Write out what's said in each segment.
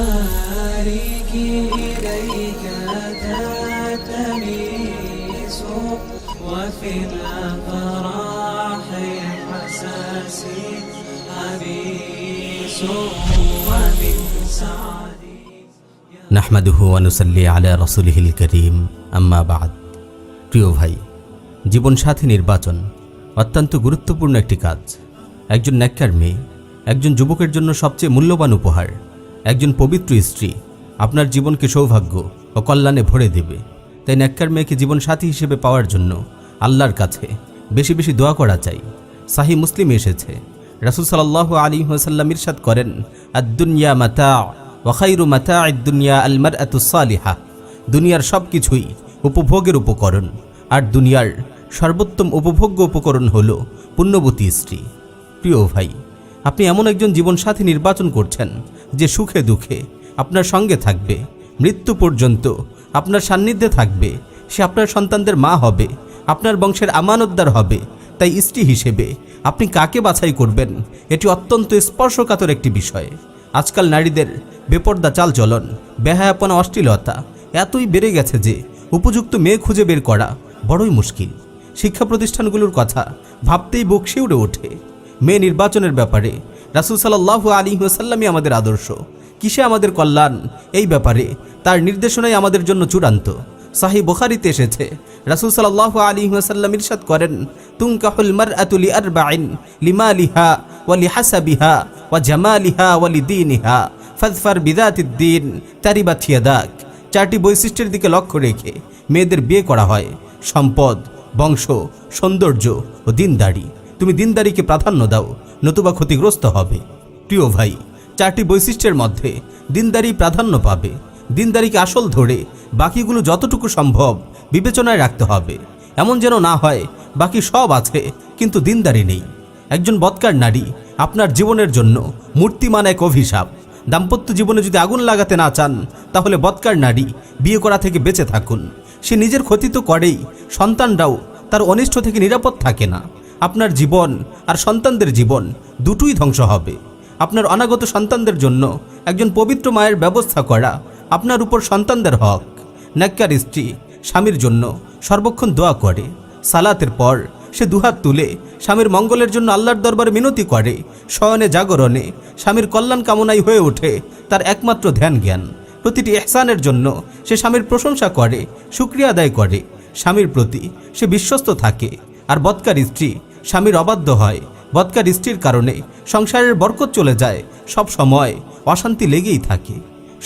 كباريك إليك تتميس وفي الأفراح حساسي حبيس ومن سعدي নাহমাদুহু ওয়ানুসাল্লি আলা রসুলহিল করিম আম্মা বাদ প্রিয় ভাই জীবনসাথী নির্বাচন অত্যন্ত গুরুত্বপূর্ণ একটি কাজ একজন ন্যাক্কার মেয়ে একজন যুবকের জন্য সবচেয়ে মূল্যবান উপহার একজন পবিত্র স্ত্রী। আপনার জীবনকে সৌভাগ্য ও কল্যাণে ভরে দেবে। তাই ন্যাক্কার মেয়েকে জীবন সাথী হিসেবে পাওয়ার জন্য আল্লাহর কাছে বেশি বেশি দোয়া করা চাই। সাহি মুসলিম এসেছে। রাসুল সাল্লাহ আলী ওসাল্লাম ইরশাদ করেন আদুনিয়া মাতা ওয়াখাইরু মাতা দুনিয়া আলমার সালিহা। দুনিয়ার সব কিছুই উপভোগের উপকরণ, আর দুনিয়ার সর্বোত্তম উপভোগ্য উপকরণ হল পুণ্যবতী স্ত্রী। প্রিয় ভাই, আপনি এমন একজন জীবনসাথী নির্বাচন করছেন যে সুখে দুঃখে আপনার সঙ্গে থাকবে, মৃত্যু পর্যন্ত আপনার সান্নিধ্যে থাকবে, সে আপনার সন্তানদের মা হবে, আপনার বংশের আমানতদার হবে, তাই স্ত্রী হিসেবে আপনি কাকে বাছাই করবেন, এটি অত্যন্ত স্পর্শকাতর একটি বিষয়। আজকাল নারীদের বেপর্দা চালচলন, বেহায়াপনা, অশ্লীলতা এতই বেড়ে গেছে যে উপযুক্ত মেয়ে খুঁজে বের করা বড়ই মুশকিল। শিক্ষা প্রতিষ্ঠানগুলোর কথা ভাবতেই বুক শিউড়ে ওঠে। মেয়ে নির্বাচনের ব্যাপারে রাসুল সাল্লাহ আলী সাল্লামই আমাদের আদর্শ। কিসে আমাদের কল্যাণ? এই ব্যাপারে। তার নির্দেশনাই আমাদের জন্য চূড়ান্ত। সাহি বুখারিতে এসেছে, রাসুল সাল্লাহ আলী সাল্লাম ইরশাদ করেন তুঙ্কাহুল মার আতুলি আর বাইন লিমালিহা ওয়ালি হাসাবিহা ওয়া জামালিহা ওয়ালি দিনিহা ফাজফার বিদাতিদ্দিন তারিবা থিয়াদাক চারটি বৈশিষ্ট্যের দিকে লক্ষ্য রেখে মেয়েদের বিয়ে করা হয়। সম্পদ, বংশ, সৌন্দর্য ও দিনদারি। তুমি দিনদারিকে প্রাধান্য দাও। নতুবা ক্ষতিগ্রস্ত হবে। প্রিয় ভাই, চারটি বৈশিষ্ট্যের মধ্যে দিনদারি প্রাধান্য পাবে। দিনদারিকে আসল ধরে বাকিগুলো যতটুকু সম্ভব বিবেচনায় রাখতে হবে। এমন যেন না হয়, বাকি সব আছে, কিন্তু দিনদারি নেই। একজন বৎকার নারী আপনার জীবনের জন্য মূর্তিমান এক অভিশাপ। দাম্পত্য জীবনে যদি আগুন লাগাতে না চান, তাহলে বৎকার নারী বিয়ে করা থেকে বেঁচে থাকুন। সে নিজের ক্ষতি তো করেই, সন্তানরাও তার অনিষ্ট থেকে নিরাপদ থাকে না। আপনার জীবন আর সন্তানদের জীবন দুটোই ধ্বংস হবে। আপনার অনাগত সন্তানদের জন্য একজন পবিত্র মায়ের ব্যবস্থা করা আপনার উপর সন্তানদের হক। ন্যাক্কার স্ত্রী স্বামীর জন্য সর্বক্ষণ দোয়া করে। সালাতের পর সে দুহাত তুলে স্বামীর মঙ্গলের জন্য আল্লাহর দরবারে মিনতি করে। শয়নে জাগরণে স্বামীর কল্যাণ কামনাই হয়ে ওঠে তার একমাত্র ধ্যান জ্ঞান প্রতিটি এহসানের জন্য সে স্বামীর প্রশংসা করে সুক্রিয়া আদায় করে। স্বামীর প্রতি সে বিশ্বস্ত থাকে আর বৎকার স্ত্রী স্বামীর অবাধ্য হয়। বৎকার স্ত্রীর কারণে সংসারের বরকত চলে যায়। সব সময় অশান্তি লেগেই থাকে।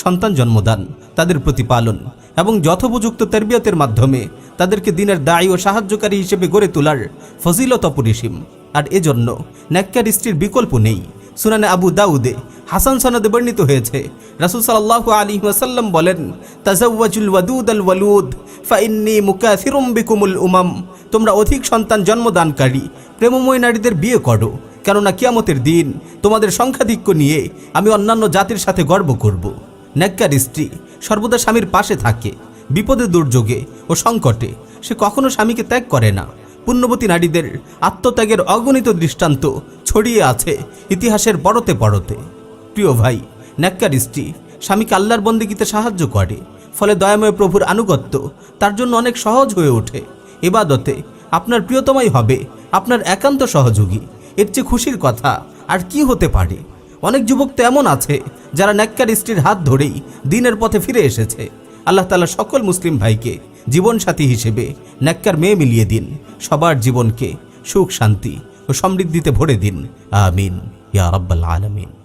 সন্তান জন্মদান, তাদের প্রতিপালন এবং যথোপযুক্ত তেরবিয়তের মাধ্যমে তাদেরকে দিনের দায়ী ও সাহায্যকারী হিসেবে গড়ে তোলার ফজিলত অপরিসীম। আর এজন্য ন্যাক্কার স্ত্রীর বিকল্প নেই। সুনানে আবু দাউদে হাসান সনদে বর্ণিত হয়েছে, রাসুল সাল্লাহ আলী ওয়াসাল্লাম বলেন তাজাউয়াজুল ওয়াদুদ আল ওয়ালুদ ফাইন্নি মুকাসিরুম বিকুমুল উমাম। তোমরা অধিক সন্তান জন্মদানকারী, প্রেমময় নারীদের বিয়ে করো, কেননা কিয়ামতের দিন তোমাদের সংখ্যাধিক্য নিয়ে আমি অন্যান্য জাতির সাথে গর্ব করব। ন্যাক্কার স্ত্রী সর্বদা স্বামীর পাশে থাকে, বিপদে দুর্যোগে ও সংকটে সে কখনো স্বামীকে ত্যাগ করে না। পুণ্যবতী নারীদের আত্মত্যাগের অগণিত দৃষ্টান্ত ছড়িয়ে আছে ইতিহাসের পরতে পরতে। প্রিয় ভাই ন্যাক্কার স্ত্রী স্বামীকে আল্লাহর বন্দিগিতে সাহায্য করে, ফলে দয়াময় প্রভুর আনুগত্য তার জন্য অনেক সহজ হয়ে ওঠে। এবাদতে আপনার প্রিয়তমাই হবে, আপনার একান্ত সহযোগী। এর চেয়ে খুশির কথা আর কি হতে পারে? অনেক যুবক তো এমন আছে যারা ন্যাক্কার স্ত্রীর হাত ধরেই দিনের পথে ফিরে এসেছে। আল্লাহ তালা সকল মুসলিম ভাইকে জীবনসাথী হিসেবে ন্যাক্কার মেয়ে মিলিয়ে দিন, সবার জীবনকে সুখ, শান্তি ও সমৃদ্ধিতে ভরে দিন। আমিন। ইয়া রাব্বাল আলামিন।